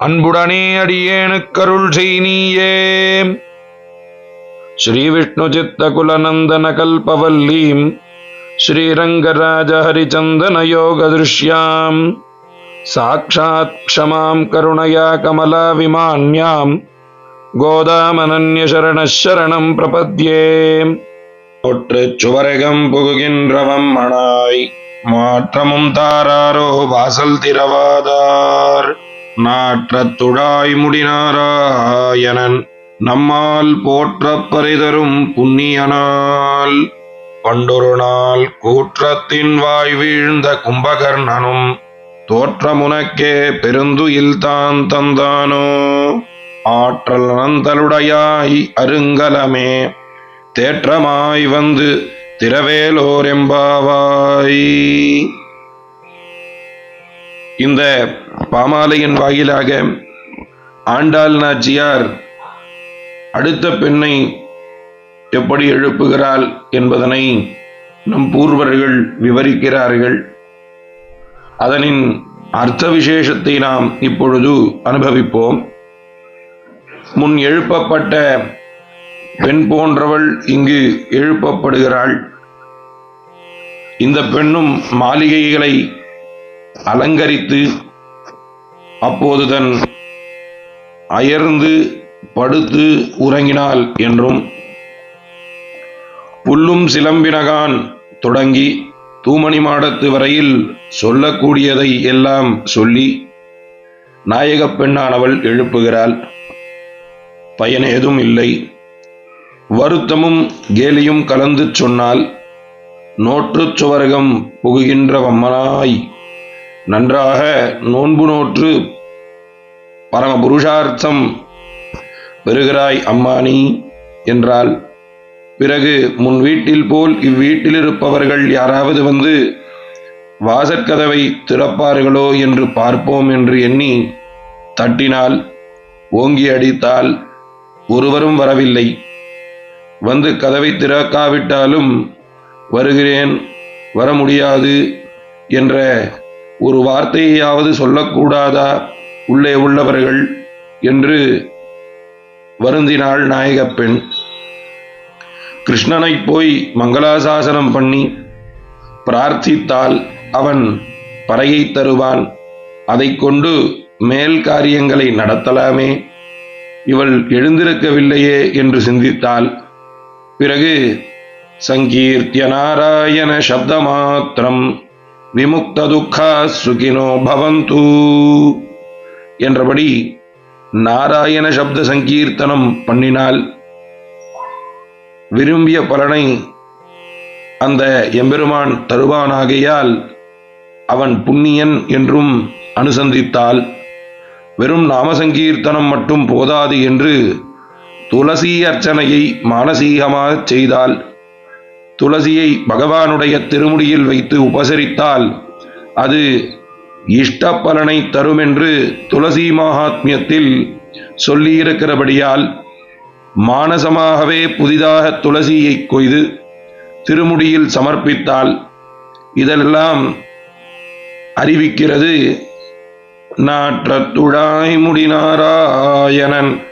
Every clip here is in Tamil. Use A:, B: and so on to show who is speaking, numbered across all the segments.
A: அன்புடனே அடியேனுக்கருள் செய் நீயே ஸ்ரீ விஷ்ணு சித்த குலநந்தன கல்பவல்லீம் ஸ்ரீரங்கராஜ ஹரிச்சந்தன யோக திருஷ்யாம். சாட்சாத் க்ஷமாம் கருணையா கமலா விமான்யாம் கோதாமனன்ய சரணம் பிரபத்யே ஒற்றுச் சுவரகம் புகுகின்றவம் மணாய் மாற்றமும் தாராரோ வாசல் திரவாதார் நாற்றத்துழாய் முடினாராயணன் நம்மால் போற்ற பரிதரும் புண்ணியனால். பண்டொரு நாள் கூற்றத்தின் வாய் வீழ்ந்த கும்பகர்ணனும் தோற்றமுனக்கே பெருந்துயில் தான் தந்தானோ. ஆற்றல் நந்தலுடையாய் அருங்கலமே தேற்றமாய் வந்து திரவேலோரெம்பாவாய் இந்த பாமாலையின் வாயிலாக ஆண்டாள் நாச்சியார் அடுத்த பெண்ணை எப்படி எழுப்புகிறாள் என்பதனை நம் பூர்வர்கள் விவரிக்கிறார்கள். அதனின் அர்த்த விசேஷத்தை நாம் இப்பொழுது அனுபவிப்போம். முன் எழுப்பப்பட்ட பெண் போன்றவள் இங்கு எழுப்பப்படுகிறாள். இந்த பெண்ணும் மாளிகைகளை அலங்கரித்து அப்போது தன் அயர்ந்து படுத்து உறங்கினாள் என்றும் புல்லும் சிலம்பினகான் தொடங்கி தூமணி மாடத்து வரையில் சொல்லக்கூடியதை எல்லாம் சொல்லி நாயகப் பெண்ணானவள் எழுப்புகிறாள். பயன் ஏதும் இல்லை. வருத்தமும் கேலியும் கலந்து சொன்னால் நோற்றுச் சுவர்கம் புகுகின்ற வம்மனாய் நன்றாக நோன்பு நோற்று பரம புருஷார்த்தம் பெறுகிறாய் அம்மானி என்றால் பிறகு முன் வீட்டில் போல் இவ்வீட்டில் இருப்பவர்கள் யாராவது வந்து வாசற்கதவை திறப்பார்களோ என்று பார்ப்போம் என்று எண்ணி தட்டினால் ஓங்கி அடித்தால் ஒருவரும் வரவில்லை. வந்து கதவை திறக்காவிட்டாலும் வருகிறேன் வர முடியாது என்ற ஒரு வார்த்தையாவது சொல்லக்கூடாதா? உள்ளே உள்ளவர்கள் என்று வருந்தினாள் நாயகப் பெண் கிருஷ்ணனை போய் மங்களாசாசனம் பண்ணி பிரார்த்தித்தால் அவன் பறையை தருவான். அதை கொண்டு மேல் காரியங்களை நடத்தலாமே. இவள் எழுந்திருக்கவில்லையே என்று சிந்தித்தாள். பிறகு சங்கீர்த்திய நாராயண சப்தமாத்திரம் விமுக்த துக்கா சுகினோ பவந்து என்றபடி நாராயண சப்த சங்கீர்த்தனம் பண்ணினால் விரும்பிய பலனை அந்த எம்பெருமான் தருவானாகையால் அவன் புண்ணியன் என்றும் அனுசந்தித்தால் வெறும் நாமசங்கீர்த்தனம் மட்டும் போதாது என்று துளசி அர்ச்சனையை மானசீகமாகச் செய்தால் துளசியை பகவானுடைய திருமுடியில் வைத்து உபசரித்தால் அது இஷ்ட பலனை தரும் என்று துளசி மகாத்மியத்தில் சொல்லியிருக்கிறபடியால் மானசமாகவே புதிதாக துளசியை கொய்து திருமுடியில் சமர்ப்பித்தால் இதெல்லாம் அறிவிக்கிறது. நாற்றத்துழாய் முடினாராயணன்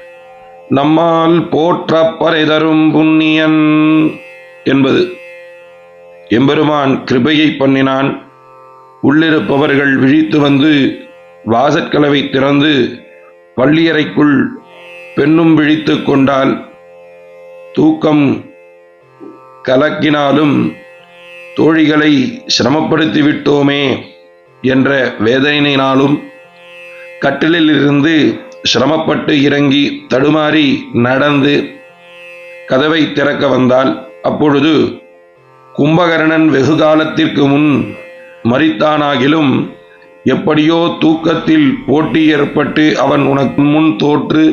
A: நம்மால் போற்றப் பறைதரும் புண்ணியன். என்பது. எம்பெருமான் கிருபையை பண்ணினான். உள்ளிருப்பவர்கள் விழித்து வந்து வாசற்கலவை திறந்து பள்ளியறைக்குள் பெண்ணும் விழித்து கொண்டால் தூக்கம் கலக்கினாலும் தோழிகளை சிரமப்படுத்தி விட்டோமே என்ற வேதனையினாலும் கட்டிலில் இருந்து சிரமப்பட்டு இறங்கி தடுமாறி நடந்து கதவை திறக்க வந்தால் அப்பொழுது கும்பகர்ணன் வெகு காலத்திற்கு முன் மறித்தானாகிலும் எப்படியோ தூக்கத்தில் போட்டி ஏற்பட்டு அவன் உனக்கு முன் தோற்று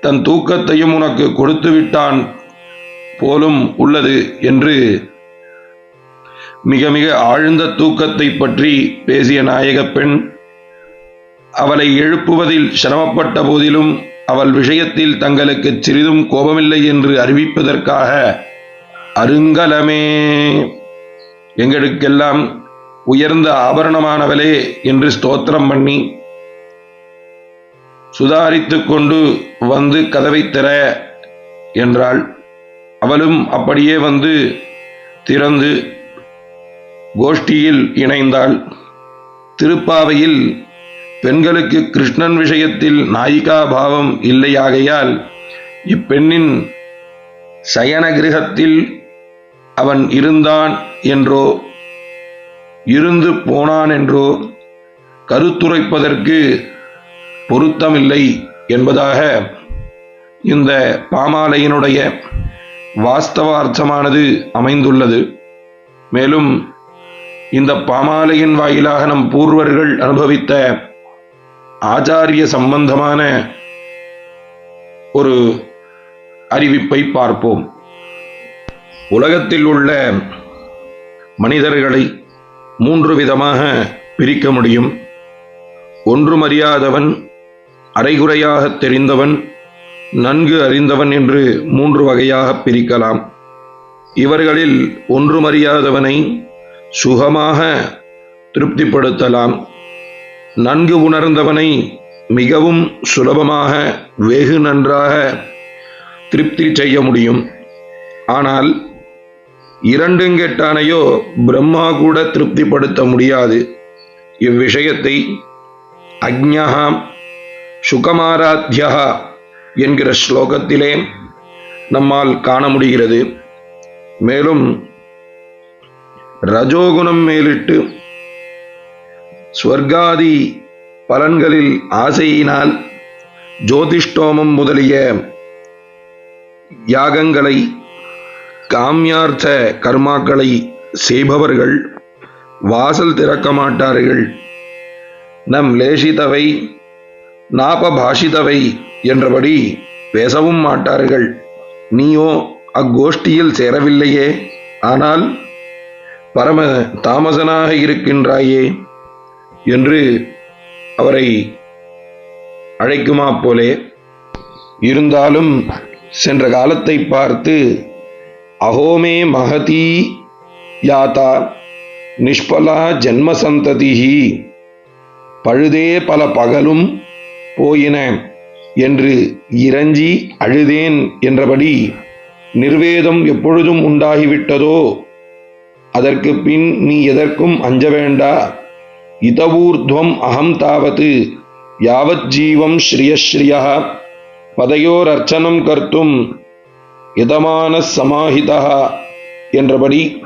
A: தன் தூக்கத்தையும் உனக்கு கொடுத்து விட்டான் போலும் உள்ளது என்று மிக மிக ஆழ்ந்த தூக்கத்தை பற்றி பேசிய நாயக பெண் அவளை எழுப்புவதில் சிரமப்பட்ட போதிலும் அவள் விஷயத்தில் தங்களுக்கு சிறிதும் கோபமில்லை என்று அறிவிப்பதற்காக அருங்கலமே எங்களுக்கெல்லாம் உயர்ந்த ஆபரணமானவளே என்று ஸ்தோத்திரம் பண்ணி சுதாரித்து கொண்டு வந்து கதவை திற என்றாள். அவளும் அப்படியே வந்து திறந்து கோஷ்டியில் இணைந்தாள். திருப்பாவையில் பெண்களுக்கு கிருஷ்ணன் விஷயத்தில் நாயிகா பாவம் இல்லையாகையால் இப்பெண்ணின் சயன கிரகத்தில் அவன் இருந்தான் என்றோ இருந்து போனான் என்றோ கருத்துரைப்பதற்கு பொருத்தமில்லை என்பதாக இந்த பாமாலையினுடைய வாஸ்தவார்த்தமானது அமைந்துள்ளது. மேலும் இந்த பாமாலையின் வாயிலாக நம் பூர்வர்கள் அனுபவித்த ஆச்சாரிய சம்பந்தமான ஒரு அறிவிப்பை பார்ப்போம். உலகத்தில் உள்ள மனிதர்களை மூன்று விதமாக பிரிக்க முடியும். ஒன்றுமறியாதவன் அரைகுறையாக தெரிந்தவன் நன்கு அறிந்தவன் என்று மூன்று வகையாக பிரிக்கலாம். இவர்களில் ஒன்றுமறியாதவனை சுகமாக திருப்திப்படுத்தலாம். நன்கு உணர்ந்தவனை மிகவும் சுலபமாக வெகு நன்றாக திருப்தி செய்ய முடியும். ஆனால் இரண்டுங்கெட்டானையோ பிரம்மா கூட திருப்திப்படுத்த முடியாது. இவ்விஷயத்தை அக்ஞா சுகமாராத்யா என்கிற ஸ்லோகத்திலே நம்மால் காண முடிகிறது. மேலும் ரஜோகுணம் மேலிட்டு ஸ்வர்காதி பலன்களில் ஆசையினால் ஜோதிஷ்டோமம் முதலிய யாகங்களை காமியார்த்த கர்மாக்களை செய்பவர்கள் வாசல் திறக்க மாட்டார்கள். நம் லேசிதவை நாபபாஷிதவை என்றபடி பேசவும் மாட்டார்கள். நீயோ அக்கோஷ்டியில் சேரவில்லையே. ஆனால் பரம தாமசனாக இருக்கின்றாயே. என்று அவரை அழைக்குமா போலே? இருந்தாலும் சென்ற காலத்தை பார்த்து அகோமே மகதி யாத்தா நிஷ்பலா ஜன்மசந்ததிஹி பழுதே பல பகலும் போயின என்று இறஞ்சி அழுதேன் என்றபடி நிர்வேதம் எப்பொழுதும் உண்டாகிவிட்டதோ? அதற்கு பின் நீ எதற்கும் அஞ்ச வேண்டா இதவூர்துவம் அகம் தாவது. யாவத் ஜீவம் ஸ்ரீயஸ்ரீயா பதையோரர்ச்சனம் கர்த்தும். இதமான சமாஹிதா என்றபடி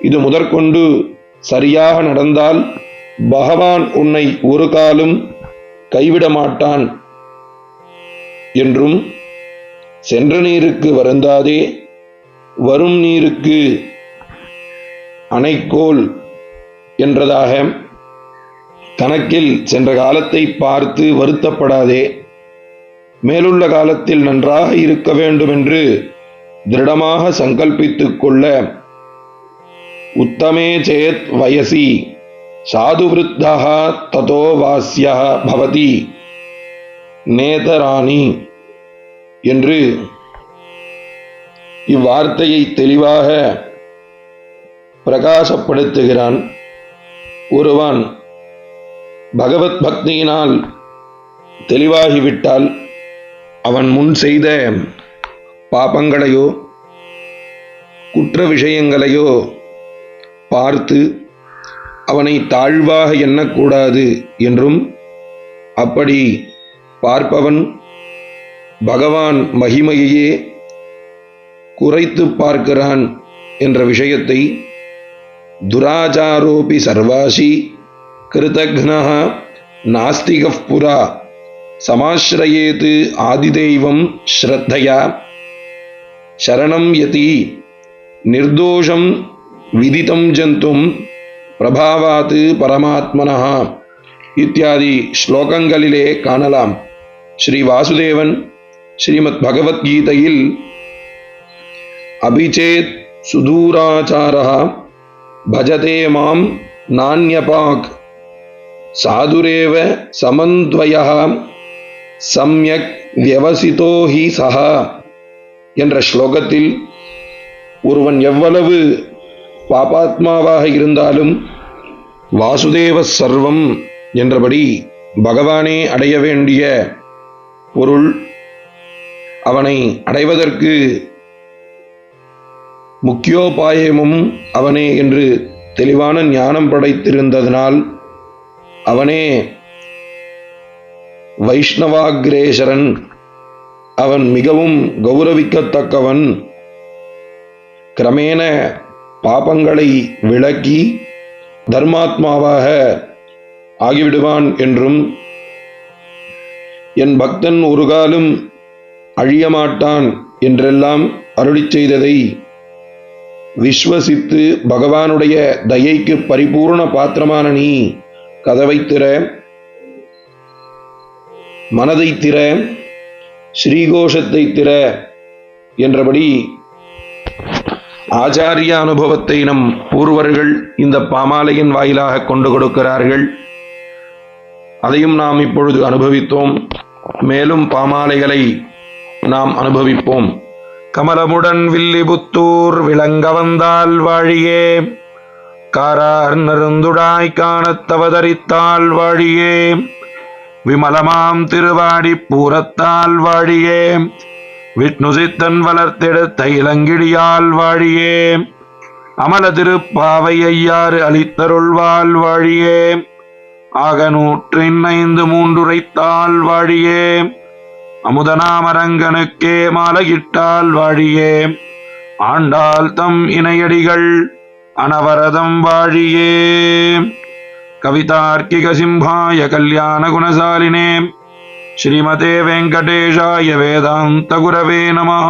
A: இது முதற்கொண்டு சரியாக நடந்தால் பகவான் உன்னை ஒரு காலும் கைவிட மாட்டான். என்றும் சென்ற நீருக்கு வருந்தாதே வரும் நீருக்கு அணைக்கோல் என்றதாக கணக்கில் சென்ற காலத்தை பார்த்து வருத்தப்படாதே. மேலுள்ள காலத்தில் நன்றாக இருக்க வேண்டும் என்று திருடமாக சங்கல்பித்துக் கொள்ள. உத்தமே சேத் வயசி. சாதுவிருத்தா ததோ வாசியா பவதி. நேதராணி என்று இவ்வார்த்தையை தெளிவாக பிரகாசப்படுத்துகிறான் ஒருவன். பகவத் பக்தியினால் தெளிவாகிவிட்டால் அவன் முன் செய்த பாபங்களையோ குற்ற விஷயங்களையோ பார்த்து அவனை தாழ்வாக எண்ணக்கூடாது என்றும் அப்படி பார்ப்பவன் பகவான் மகிமையையே குறைத்து பார்க்கிறான் என்ற விஷயத்தை துராச்சாரோபி சர்வாசி கிருதக்னா நாஸ்திக புரா சமாஸ்ரயேது ஆதிதெய்வம் ஸ்ரத்தையா சரணம் யதி நிர்தோஷம் விதிதம் ஜந்தும் பிரபாவாத் பரமாத்மனா இத்தியாதி ஸ்லோகங்களிலே காணலாம் ஸ்ரீ வாசுதேவன் ஸ்ரீமத் பகவத்கீதையில் அபிச்சேத் சுதூராச்சாரா பஜதே மாம் நானியபாக் சாதுரேவ சமந்த்வய சம்யக் வியவசிதோ ஹி சஹா என்ற ஸ்லோகத்தில் ஒருவன் எவ்வளவு பாபாத்மாவாக இருந்தாலும் வாசுதேவ சர்வம் என்றபடி பகவானே அடைய வேண்டிய பொருள் அவனை அடைவதற்கு முக்கியோபாயமும் அவனே என்று தெளிவான ஞானம் படைத்திருந்ததனால் அவனே வைஷ்ணவாகிரேசரன். அவன் மிகவும் கௌரவிக்கத்தக்கவன். கிரமேண பாபங்களை விளக்கி தர்மாத்மாவாக ஆகிவிடுவான் என்றும் என் பக்தன் ஒரு காலம் அழியமாட்டான் என்றெல்லாம் அருளிச் செய்ததை விஸ்வசித்து பகவானுடைய தயைக்கு பரிபூர்ண பாத்திரமான நீ. கதவை திற மனதை திற ஸ்ரீகோஷத்தை திற என்றபடி ஆச்சாரிய அனுபவத்தை நம் பூர்வர்கள் இந்த பாமாலையின் வாயிலாக கொண்டு கொடுக்கிறார்கள். அதையும் நாம் இப்பொழுது அனுபவித்தோம். மேலும் பாமாலைகளை நாம் அனுபவிப்போம். கமலமுடன் வில்லிபுத்தூர் விளங்க வந்தால் வாழியே. காரார் நருந்துடாய் காணத்தவதரித்தாள் வாழியே. விமலமாம் திருவாடி பூரத்தால் வாழியே. விஷ்ணுசித்தன் வளர்த்தெடுத்த இளங்கிடியால் வாழியே. அமல திருப்பாவை ஐயாறு அளித்தருள்வாள் வாழியே. ஆக நூற்றின் ஐந்து மூன்றுரைத்தாள் வாழியே. அமுதனாமரங்கனுக்கே மாலையிட்டால் வாழியே. ஆண்டாள் தம் இணையடிகள் அனவரதம் வாழியே கவிதார்க்கிக சிம்ஹாய கல்யாண குணசாலினே ஸ்ரீமதே வெங்கடேஷாய வேதாந்த குரவே நமः